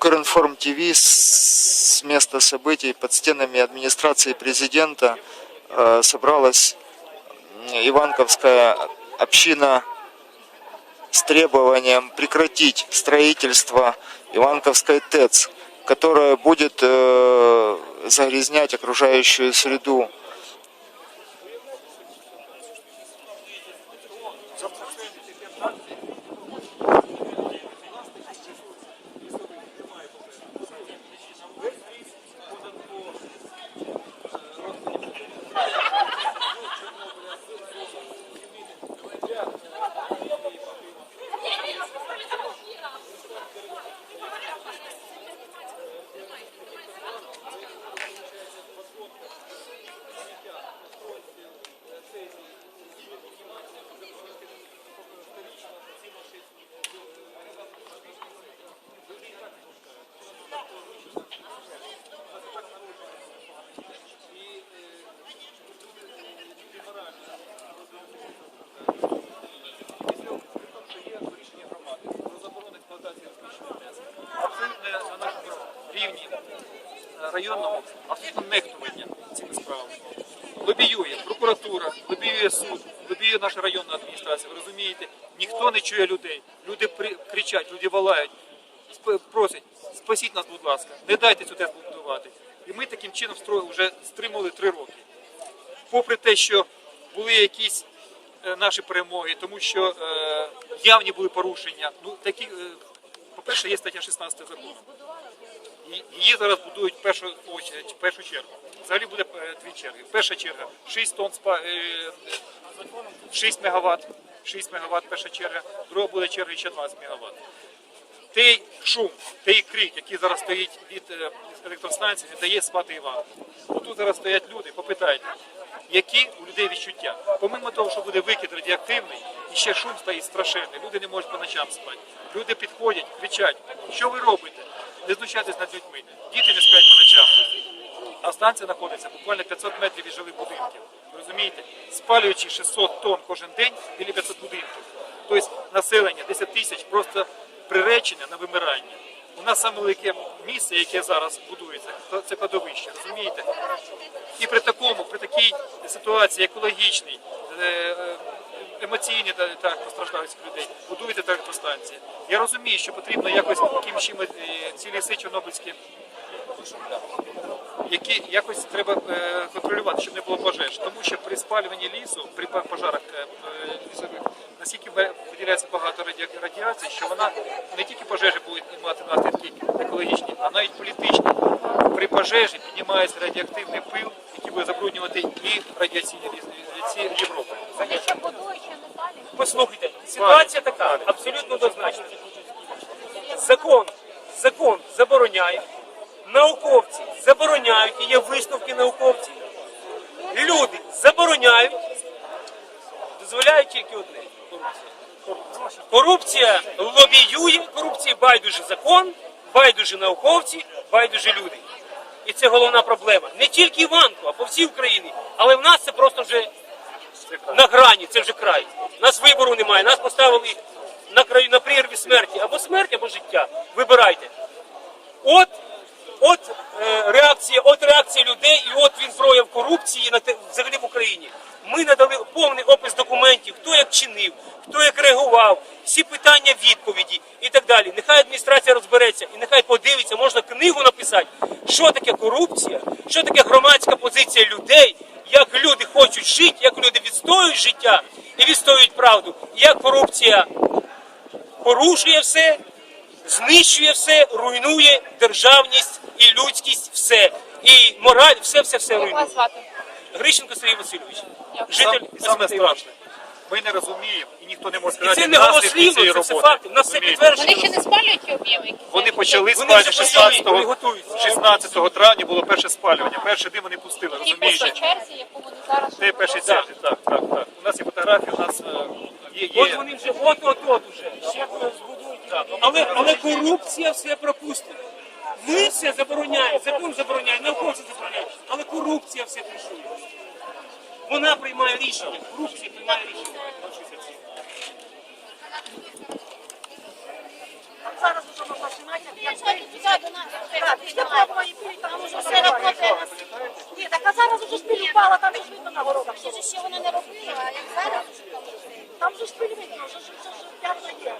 Укринформ ТВ с места событий под стенами администрации президента э, собралась Иванковская община с требованием прекратить строительство Иванковской ТЭЦ, которая будет э, загрязнять окружающую среду. Районному абсолютно нехтування цими справами. Лобіює прокуратура, лобіює суд, лобіює наша районна адміністрація. Ви розумієте, ніхто не чує людей. Люди при- кричать, люди валають, просять, спасіть нас, будь ласка, не дайте цю ТЕЦ будувати. І ми таким чином вже стримували три роки. Попри те, що були якісь е, наші перемоги, тому що е, явні були порушення. Ну такі, е, по-перше, є стаття 16 закону. Її зараз будують першу першу чергу. Взагалі буде е, дві черги. Перша черга 6 тонн спа, е, 6 МВт, 6 МВт перша черга, друга буде черга ще 20 МВт. Той шум, той крик, який зараз стоїть від е, електростанції, не дає спати Івану. Тут зараз стоять люди, попитайте, які у людей відчуття. Помимо того, що буде викид радіоактивний, і ще шум стоїть страшенний. Люди не можуть по ночам спати. Люди підходять, кричать, що ви робите? Не знущайтесь над людьми. Діти не сплять по ночам. А станція знаходиться буквально 500 метрів від жилих будинків. Розумієте? Спалюючи 600 тонн кожен день біля 500 будинків. Тобто населення 10 тисяч просто приречене на вимирання. У нас саме велике місце, яке зараз будується, це кладовище, розумієте? І при такому, при такій ситуації екологічній, е, е, емоційній та- так постраждалих людей, будуєте та електростанції. Я розумію, що потрібно якось яким чимось е, ці ліси чорнобильські які якось треба е, контролювати, щоб не було пожеж. Тому що при спалюванні лісу, при пожарах е, лісових, наскільки виділяється багато раді- радіації, що вона не тільки пожежі буде мати наслідки екологічні, а навіть політичні. При пожежі піднімається радіоактивний пил, забруднювати і радіаційні ліси Європи. Послухайте, ситуація така, абсолютно однозначна. Закон, закон забороняє, науковці забороняють, і є висновки науковців. Люди забороняють, дозволяють тільки одне корупція. Корупція лобіює, корупція байдуже закон, байдуже науковці, байдуже люди. І це головна проблема. Не тільки Іванку, а по всій Україні. Але в нас це просто вже на грані, це вже край. Нас вибору немає, нас поставили на краю на прірві смерті. Або смерть, або життя. Вибирайте. От е, реакція, от реакція людей, і от він прояв корупції на те, взагалі в Україні. Ми надали повний опис документів, хто як чинив, хто як реагував, всі питання, відповіді і так далі. Нехай адміністрація розбереться і нехай подивиться, можна книгу написати, що таке корупція, що таке громадська позиція людей, як люди хочуть жити, як люди відстоюють життя і відстоюють правду, як корупція порушує все, знищує все, руйнує державність і людськість, все. І мораль, все, все, все руйнує. Грищенко Сергій Васильович, житель саме страшне. Ми не розуміємо і ніхто не може І сказати це не наслідки голослівно, це все роботи. факти. У нас все Розумієте? підтверджено. Вони ще не спалюють ті об'єми? які Вони почали? Вони спалювати вже 16, вони готуються. 16 травня було перше спалювання. Перший дим вони пустили, Ті першій розумієте? черзі, яку вони зараз... Це перший черзі, так, так, так. У нас є фотографії, у нас е, є, От є. вони вже от от от уже. Ще збудують. Але але корупція все пропустить. Ми все забороняємо, закон забороняє, науковці забороняють, але корупція все кришує. Вона приймає рішення, корупція приймає рішення. Там уже все работає. Ні, так а зараз уже ж пиль упала, там же ж видно на городах. Ще вони не робили, а як зараз уже там же ж пиль видно, вже ж п'ятна є.